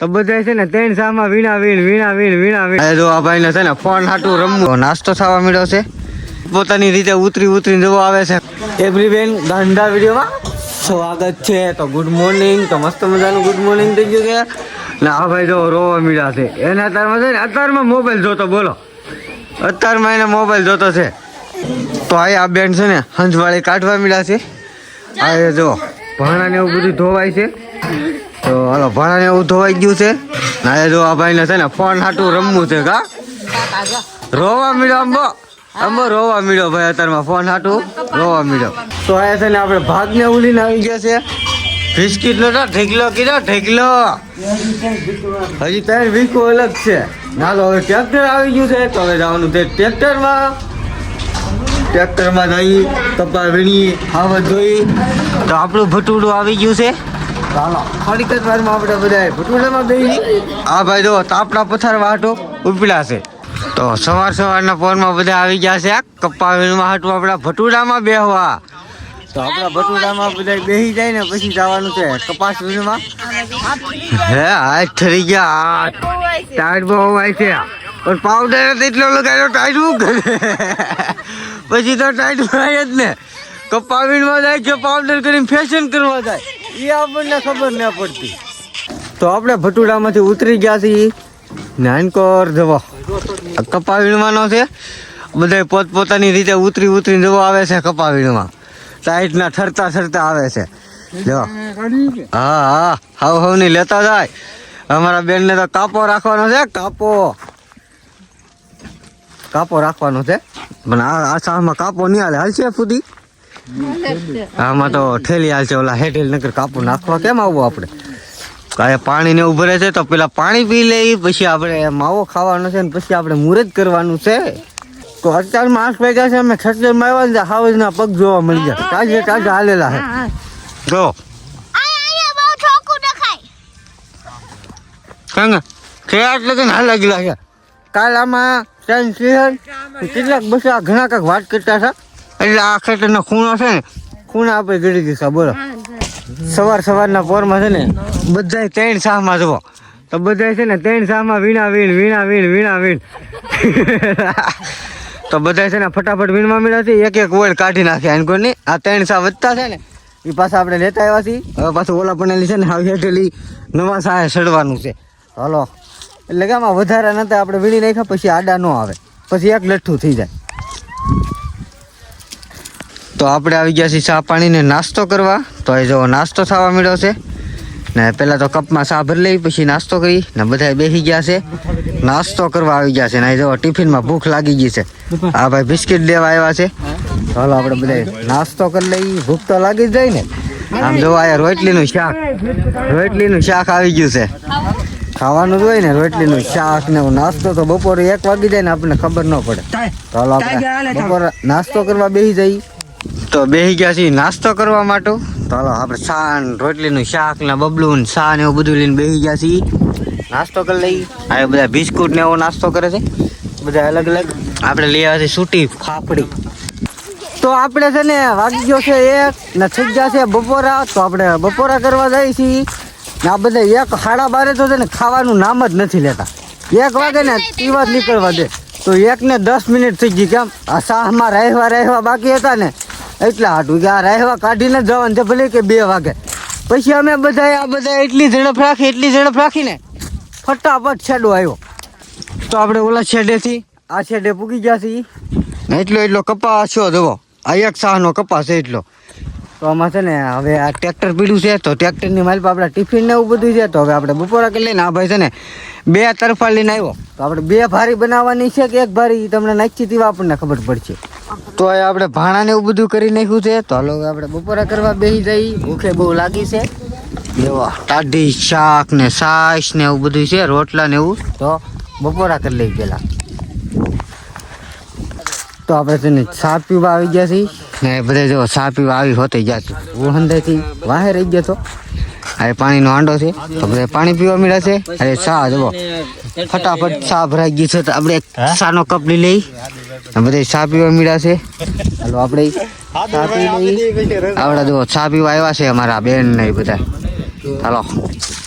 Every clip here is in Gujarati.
તો બધા છે ને ત્રણ સામા વીણા વીણ વીણા વીણ વીણા વીણ. જો આ ભાઈ ને છે ને ફોન હાટું રમવું. નાસ્તો થવા મળ્યો છે. પોતાની રીતે ઉતરી ઉતરી જવો આવે છે. એવરીબેન ગાંડા વિડીયોમાં સ્વાગત છે. તો ગુડ મોર્નિંગ તો મસ્ત મજાનું ગુડ મોર્નિંગ થઈ ગયું છે. ને આ ભાઈ જો રોવા મળ્યા છે. એના અત્યારમાં છે ને અત્યારમાં મોબાઈલ જોતો બોલો. અત્યારમાં એને મોબાઈલ જોતો છે. તો આ આ બેન છે ને હંસવાળી કાઢવા મળ્યા છે. આ એ જો ભાણા ને એવું બધું ધોવાય છે. હાલો ભાણા ને એવું ધોવાઈ ગયું છે. ના જો આ ભાઈને છે ને ફોન હાટું રમવું છે, કા? રોવા મળ્યો અંબો. અંબો રોવા મળ્યો ભાઈ, અત્યારમાં ફોન હાટું રોવા મળ્યો તો આ છે ને આપણે ભાગને ઉલીને આવી ગયા છે. બિસ્કિટ નો ઢેકલો કીધો, ઢેકલો. હજી ત્રણ વીકો અલગ છે. નાલો હવે ટ્રેક્ટર આવી ગયું છે, તો હવે જવાનું છે ટ્રેક્ટરમાં. ટ્રેક્ટરમાં જઈ કપા વીણી આવત જોઈ તો આપણું ભટુડું આવી ગયું છે. ચાલો. થોડીક આપણે બધા ભટુડામાં બેસી આ ભાઈ, જો, તાપડા પથાર વાટો છે. તો સવાર સવારના પોરમાં બધા આવી ગયા છે કપ્પા વીણમાં હાટું આપણા ભટુડામાં બેહવા. તો આપણા ભટુડામાં બધા બેસી જાય ને પછી જવાનું છે કપાસ વીણમાં હે હાથ ઠરી ગયા હાથ ટાઈટ બહુ હોય છે. પણ પાવડર એટલો લગાડ્યો ટાઈટ કરે? પછી તો ટાઈટ હોય જ ને. કપા વીણમાં જાય કે પાવડર કરીને ફેશન કરવા જાય. આપણને ખબર ના પડતી. તો આપણે ભટુડામાંથી ઉતરી ગયા છીએ નાનકોર જવો. કપા વીણવાનો છે. બધા પોતપોતાની રીતે ઉતરી ઉતરી જવા આવે છે કપા વીણવા ટાઈટના ઠરતા ઠરતા આવે છે. જો હા હા. હાવ હાવની લેતા જાય. અમારા બેન ને તો કાપો રાખવાનો છે, કાપો. કાપો રાખવાનો છે. પણ આ આ સાહમાં કાપો નહીં હાલે. હાલશે ફૂદી? આમાં તો ઠેલી હાલશે ઓલા હેઠેલ નગર કાપુ નાખવા કેમ આવવું આપણે? કાંઈ પાણી ને ઉભરે છે તો પેલા પાણી પી લઈ પછી આપણે માવો ખાવાનો છે ને પછી આપણે મુરત કરવાનું છે. તો અત્યારમાં આઠ વાગ્યા છે અમે ખેતરમાં આવ્યા ને હાવજના પગ જોવા મળી ગયા. તાજે તાજા હાલેલા છે જો. અહીંયા બહુ ઠોકું દેખાય. કાંગા ખેત હાલ લાગેલા છે. કાલ આમાં કેટલાક બસ ઘણા કાંક વાત કરતા હતા. એટલે આ ખેતરનો ખૂણો છે ને ખૂણા આપણે ગળી દીધા બોલો સવાર સવારના પોરમાં છે ને બધાય ત્રણ શાહમાં જુઓ. તો બધાય છે ને ત્રણ શાહમાં વીણા વીણ વીણા વીણ વીણા વીણ. તો બધાય છે ને ફટાફટ વીણમાં મળ્યા છે એક એક ઓઇલ કાઢી નાખ્યા એને કોઈ આ ત્રણ શાહ વધતા છે ને એ પાછા આપણે લેતા આવ્યા છીએ. હવે પાછું ઓલા પડેલી છે ને હવે હેઠેલી નવા શાહે સડવાનું છે. હાલો. એટલે કે આમાં વધારે નતા આપણે વીણી નાખ્યા પછી આડા ન આવે. પછી એક લઠ્ઠું થઈ જાય. તો આપણે આવી ગયા છીએ ચા પાણીને નાસ્તો કરવા. તો એ જો નાસ્તો થવા મળ્યો છે. ને પહેલાં તો કપમાં ચા ભરી લઈ પછી નાસ્તો કરી ને બધા બેસી ગયા છે. નાસ્તો કરવા આવી ગયા છે ને જો ટિફિનમાં ભૂખ લાગી ગઈ છે. આ ભાઈ બિસ્કિટ લેવા આવ્યા છે. ચાલો આપણે બધા નાસ્તો કરી લઈ ભૂખ તો લાગી જ જાય ને. આમ જો આ રોટલીનું શાક. રોટલીનું શાક આવી ગયું છે. ખાવાનું જ હોય ને રોટલીનું શાક ને નાસ્તો તો બપોરે એક વાગી જાય ને આપણને ખબર ન પડે. ચાલો આપણે બપોરે નાસ્તો કરવા બેસી જઈએ. તો બેહી ગયા છીએ નાસ્તો કરવા માટે. તો હાલો આપણે સાન, રોટલીનું શાક ને બબલું ને ને એવું બધું લઈને બેહી ગયા છીએ. નાસ્તો કરી લઈ આ બધા બિસ્કુટ ને એવો નાસ્તો કરે છે. બધા અલગ અલગ. આપણે લઈ આવ્યા છીએ સૂટી ફાફડી. તો આપણે છે ને વાગી ગયો છે એક ને થઈ ગયા છે બપોરા. તો આપણે બપોરા કરવા જઈએ છીએ. ને આ બધા એક સાડા બારે તો છે ને ખાવાનું નામ જ નથી લેતા. એક વાગે ને ટીવા જ નીકળવા દે. તો એક ને દસ મિનિટ થઈ ગઈ કેમ? આ શાહમાં રહેવા રહેવા બાકી હતા ને. એટલા હાટું કે આ રહેવા કાઢીને જવાનું છે ભલે કે બે વાગે. પછી અમે બધા આ બધા એટલી ઝડપ રાખી, એટલી ઝડપ રાખીને ફટાફટ છેડો આવ્યો તો આપણે ઓલા છેડેથી આ છેડે પૂગી ગયા છીએ. એટલો એટલો કપાસ છો જવો આ એક શાહનો કપાસ એટલો. તો આમાં છે ને, હવે આ ટ્રેક્ટર પીડ્યું છે, તો ટ્રેક્ટરની માલ પર આપણે ટિફિન ને એવું બધું છે, તો હવે આપણે બપોરા કરી લઈને આ ભાઈ છે ને, બે તરફા લઈને આવ્યો. તો આપણે બે ભારી બનાવવાની છે કે એક ભારી તમને નાખી તેવા આપણને ખબર પડશે. તો હવે આપણે ભાણા ને એવું બધું કરી નાખ્યું છે, તો હાલો આપણે બપોરા કરવા બેસી જઈ, ભૂખે બહુ લાગી છે. એવા ટાઢી શાક ને સાસ ને એવું બધું છે, રોટલા ને એવું. તો બપોરા કરી લઈ પેલા. તો આપણે તેને ચા પીવા આવી ગયા છીએ. ને બધે જો ચા પીવા આવી હોતે ગયા છે. હું હંધેથી વાહે રહી ગયો તો. આ પાણીનો આંડો છે. તો બધે પાણી પીવા મળ્યા છે. અરે ચા જુઓ. ફટાફટ ચા ભરાઈ ગઈ છે. તો આપણે ચાનો કપ લઈ લઈ. બધે ચા પીવા મળ્યા છે. હાલો આપણે ચા પી લઈ આવડા જો ચા પીવા આવ્યા છે અમારા બેન ને બધા. હાલો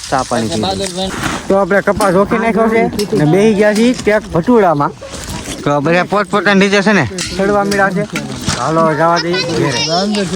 ચા પાણી તો આપણે કપાસ ઓકી નાખ્યો છે. ને બેસી ગયા છીએ ક્યાંક ભટુડામાં. તો બધા પોતપોતાની રીતે છે ને. ચડવા મળ્યા છે. હાલો જવા દઈએ ઘેરે